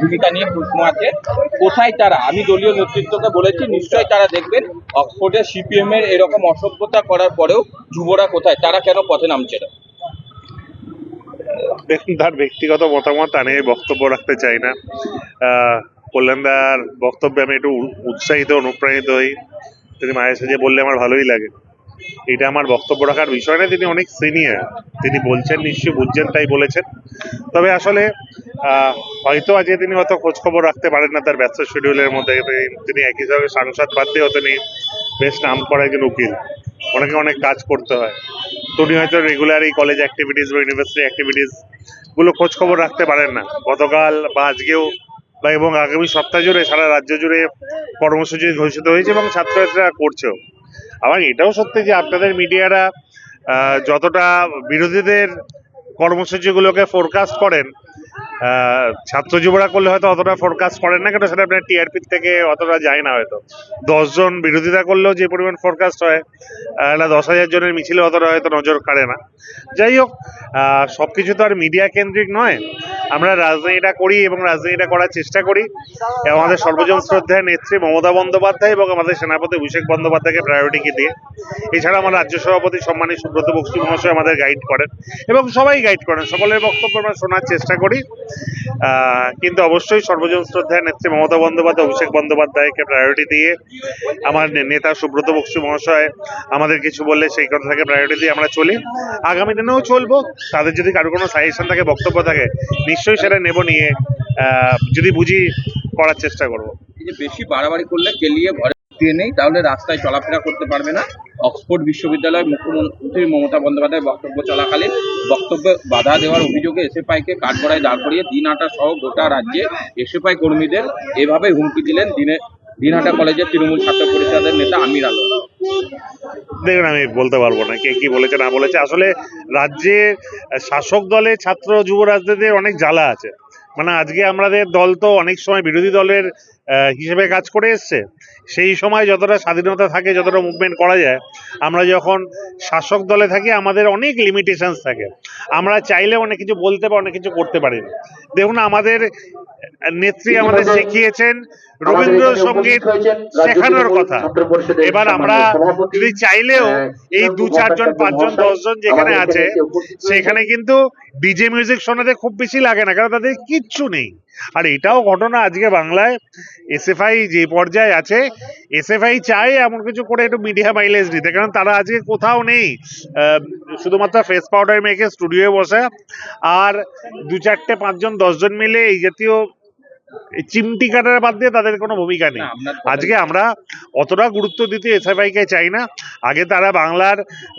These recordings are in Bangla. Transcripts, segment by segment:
ভূমিকা নিয়ে প্রশ্ন আছে। কোথায় তারা? আমি দলীয় নেতৃত্বকে বলেছি, নিশ্চয়ই তারা দেখবেন অক্সফোর্ডে সিপিএম এর এরকম অসভ্যতা করার পরেও যুবরা কোথায়? তারা কেন পথে নামছে না? দেখুন, তার ব্যক্তিগত মতামত আমি বক্তব্য রাখতে চাই না। কল্যাণদার বক্তব্যে আমি একটু উৎসাহিত, অনুপ্রাণিত হই। তিনি মায়ের সাথে বললে আমার ভালোই লাগে। এটা আমার বক্তব্য রাখার বিষয় না, তিনি অনেক সিনিয়র তিনি বলছেন, নিশ্চয়ই বুঝছেন, তাই বলেছেন। তবে আসলে হয়তো আজকে তিনি অত খোঁজখবর রাখতে পারেন না তার ব্যস্ত শিডিউলের মধ্যে। তিনি- একই সঙ্গে সাংসদ বাদ দিয়েও তিনি বেশ নাম করা একজন উকিল। অনেকে অনেক কাজ করতে হয়। উনি হয়তো রেগুলার এই কলেজ অ্যাক্টিভিটিস বা ইউনিভার্সিটি অ্যাক্টিভিটিসগুলো খোঁজ খবর রাখতে পারেন না। গতকাল বা আজকেও বা এবং আগামী সপ্তাহ জুড়ে সারা রাজ্য জুড়ে কর্মসূচি ঘোষিত হয়েছে এবং ছাত্রছাত্রীরা করছেও। আবার এটাও সত্যি যে আপনাদের মিডিয়ারা যতটা বিরোধীদের কর্মসূচিগুলোকে ফোরকাস্ট করেন ছাত্র যুবরা করলে হয়তো অতটা ফোরকাস্ট করেন না কেন সেটা আপনার টিআরপি থেকে অতটা যায় না হয়তো। দশজন বিরোধিতা করলেও যে পরিমাণ ফোরকাস্ট হয় আহ, দশ হাজার জনের মিছিলে অতটা হয়তো নজর কাড়ে না। যাই হোক আহ, সবকিছু তো আর মিডিয়া কেন্দ্রিক নয়। আমরা রাজনীতিটা করি এবং রাজনীতিটা করার চেষ্টা করি। এবং আমাদের সর্বজন শ্রদ্ধায় নেত্রী মমতা বন্দ্যোপাধ্যায় এবং আমাদের সেনাপতি অভিষেক বন্দ্যোপাধ্যায়কে প্রায়োরিটি দিয়ে। এছাড়া আমার রাজ্য সভাপতি সম্মানিত সুব্রত বক্সি মহাশয় আমাদের গাইড করেন এবং সবাই গাইড করেন। সকলের বক্তব্য আমরা শোনার চেষ্টা করি। কিন্তু অবশ্যই সর্বজন শ্রদ্ধায় নেত্রী মমতা বন্দ্যোপাধ্যায়, অভিষেক বন্দ্যোপাধ্যায়কে প্রায়োরিটি দিয়ে আমার নেতা সুব্রত বক্সি মহাশয় আমাদের কিছু বললে সেই কথাকে প্রায়োরিটি দিয়ে আমরা চলি। আগামী দিনেও চলবো। তাদের যদি কারও কোনো সাজেশন থাকে, বক্তব্য থাকে নিশ্চয়ই সেটা নেব নিয়ে যদি বুঝি করার চেষ্টা করব। যে বেশি বাড়াবাড়ি করলে কেলিয়ে ঘরে নেই, তাহলে রাস্তায় চলাফেরা করতে পারবে না। অক্সফোর্ড বিশ্ববিদ্যালয় মুখ্যমন্ত্রী মমতা বন্দ্যোপাধ্যায় বক্তব্য চলাকালীন বক্তব্যে বাধা দেওয়ার অভিযোগে এসএফআইকে কাঠগড়ায় দাঁড় করিয়ে দিনহাটা সহ গোটা রাজ্যে এসএফআই কর্মীদের এভাবে হুমকি দিলেন দিনে দিনহাটা কলেজের তৃণমূল ছাত্র পরিষদের নেতা আমির আলম। দেখুন, আমি বলতে পারব না কে কি বলেছে, না বলেছে। আসলে রাজ্যে শাসক দলে ছাত্র যুব রাজনীতির অনেক জ্বালা আছে। মানে আজকে আমাদের দল তো অনেক সময় বিরোধী দলের হিসেবে কাজ করে এসছে। সেই সময় যতটা স্বাধীনতা থাকে, যতটা মুভমেন্ট করা যায়, আমরা যখন শাসক দলে থাকি, আমাদের অনেক লিমিটেশনস থাকে। আমরা চাইলে অনেক কিছু বলতে বা অনেক কিছু করতে পারি না। দেখুন, আমাদের নেত্রী আমাদের শিখিয়েছেন রবীন্দ্রসঙ্গীত শেখানোর কথা। এবার আমরা যদি চাইলেও এই দু চারজন পাঁচজন দশজন যেখানে আছে সেখানে কিন্তু ডিজে মিউজিক শোনাতে খুব বেশি লাগে না কারণ তাদের কিচ্ছু নেই। আর এটাও ঘটনা আজকে বাংলায়। এসএফআই যে পর্যায়ে আছে এসএফআই চায় এমন কিছু করে একটু মিডিয়া মাইলেজ নিতে কারণ তারা আজকে কোথাও নেই। শুধুমাত্র ফেস পাউডার মেখে স্টুডিওয়ে বসে। আর দু চারটে পাঁচজন দশজন মিলে এই জাতীয় এই চিমটি কাটার বাদ দিয়ে তাদের কোনো ভূমিকা নেই। আজকে আমরা অতটা গুরুত্ব দিতে এসএফআই কে চাই না। আগে তারা বাংলার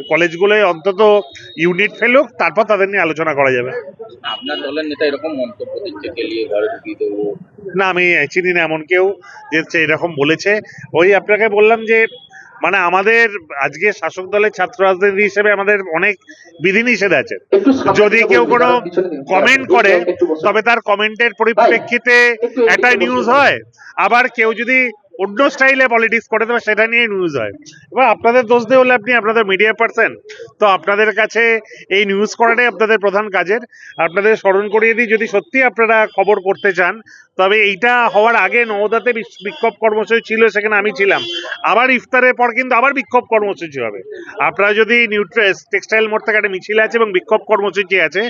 কলেজগুলোয় অন্তত ইউনিট ফেলুক তারপর তাদের নিয়ে আলোচনা করা যাবে। আপনার দলের নেতা এরকম মন্তব্য দিচ্ছে গেলিয়ে ঘরে ঢুকিয়ে দেবো? না আমি চিনি না এমন কেউ যে এরকম বলেছে। ওই আপনাকে বললাম যে মানে আমাদের আজকে শাসক দলের ছাত্র রাজনীতি হিসেবে আমাদের অনেক বিধিনিষেধ আছে। যদি কেউ কোনো কমেন্ট করে তবে তার কমেন্টের পরিপ্রেক্ষিতে একটা নিউজ হয়। আবার কেউ যদি অন্য স্টাইলে পলিটিক্স করে দেবে সেটা নিয়ে নিউজ হয়। এবার আপনাদের দোষ দিয়ে হলে আপনি আপনাদের মিডিয়া পার্সন তো আপনাদের কাছে এই নিউজ করাটাই আপনাদের প্রধান কাজের। আপনাদের স্মরণ করিয়ে দিই, যদি সত্যি আপনারা খবর করতে চান, তবে এইটা হওয়ার আগে নওদাতে বিক্ষোভ কর্মসূচি ছিল, সেখানে আমি ছিলাম। আবার ইফতারের পর কিন্তু আবার বিক্ষোভ কর্মসূচি হবে। আপনারা যদি নিউট্রেস টেক্সটাইল মোড় থেকে একটা মিছিল আছে এবং বিক্ষোভ কর্মসূচি আছে,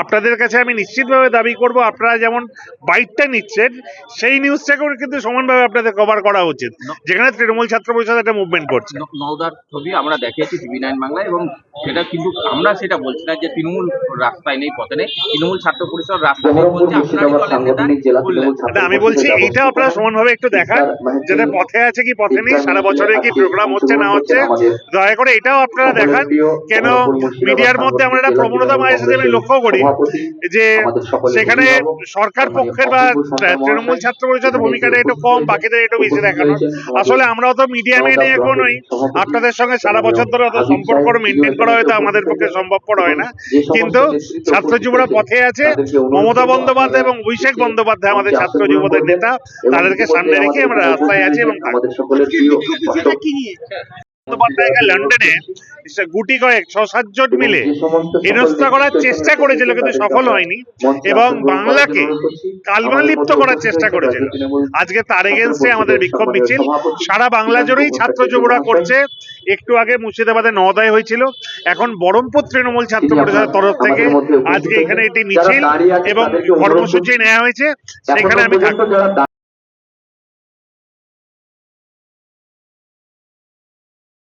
আপনাদের কাছে আমি নিশ্চিতভাবে দাবি করব, আপনারা যেমন বাইকটা নিচ্ছেন, সেই নিউজটাকেও কিন্তু সমানভাবে আপনাদের কভার করা উচিত। যেখানে তৃণমূল ছাত্র পরিষদ একটা মুভমেন্ট করছে। নওদার ছবি আমরা দেখিয়েছি টিভি নাইন বাংলায় এবং সেটা কিন্তু আমরা সেটা বলছি না যে তৃণমূল রাস্তায় নেই পথে নেই। তৃণমূল ছাত্র পরিষদ রাস্তায় না, আমি বলছি এইটাও আপনারা সমানভাবে একটু দেখান যেটা পথে আছে কি পথে নেই সারা বছরে কি প্রোগ্রাম হচ্ছে না হচ্ছে দয়া করে এটাও আপনারা দেখান কেন মিডিয়ার মধ্যে আমরা একটা প্রবণতা মাঝে সাথে আমি লক্ষ্য করি যে সেখানে সরকার পক্ষের বা তৃণমূল ছাত্র পরিষদের ভূমিকাটা একটু কম বাকিদের একটু বেশি দেখানো। আসলে আমরাও তো মিডিয়ামে নিয়ে এখনোই আপনাদের সঙ্গে সারা বছর ধরে অত সম্পর্ক মেনটেন করা হয়তো আমাদের পক্ষে সম্ভবপর হয় না। কিন্তু ছাত্র যুবরা পথে আছে। মমতা বন্দ্যোপাধ্যায় এবং অভিষেক বন্দ্যোপাধ্যায় আমাদের ছাত্র যুবদের নেতা তাদেরকে সামনে রেখে আমরা রাস্তায় আছি এবং আমাদের সকলের প্রিয় বন্দ্যোপাধ্যায়কে লন্ডনে গুটি কয়েক ছ সাতজন মিলে হেনস্থা করার চেষ্টা করেছিল কিন্তু সফল হয়নি। এবং বাংলাকে করার চেষ্টা করেছিল। আজকে তার এগেনস্টে আমাদের বিক্ষোভ মিছিল। সারা বাংলা জুড়েই ছাত্র যুবরা করছে। একটু আগে মুর্শিদাবাদে নদায় হয়েছিল। এখন বরমপুর তৃণমূল ছাত্র পরিষদের তরফ থেকে আজকে এখানে একটি মিছিল এবং কর্মসূচি নেওয়া হয়েছে সেখানে আমি থাকব।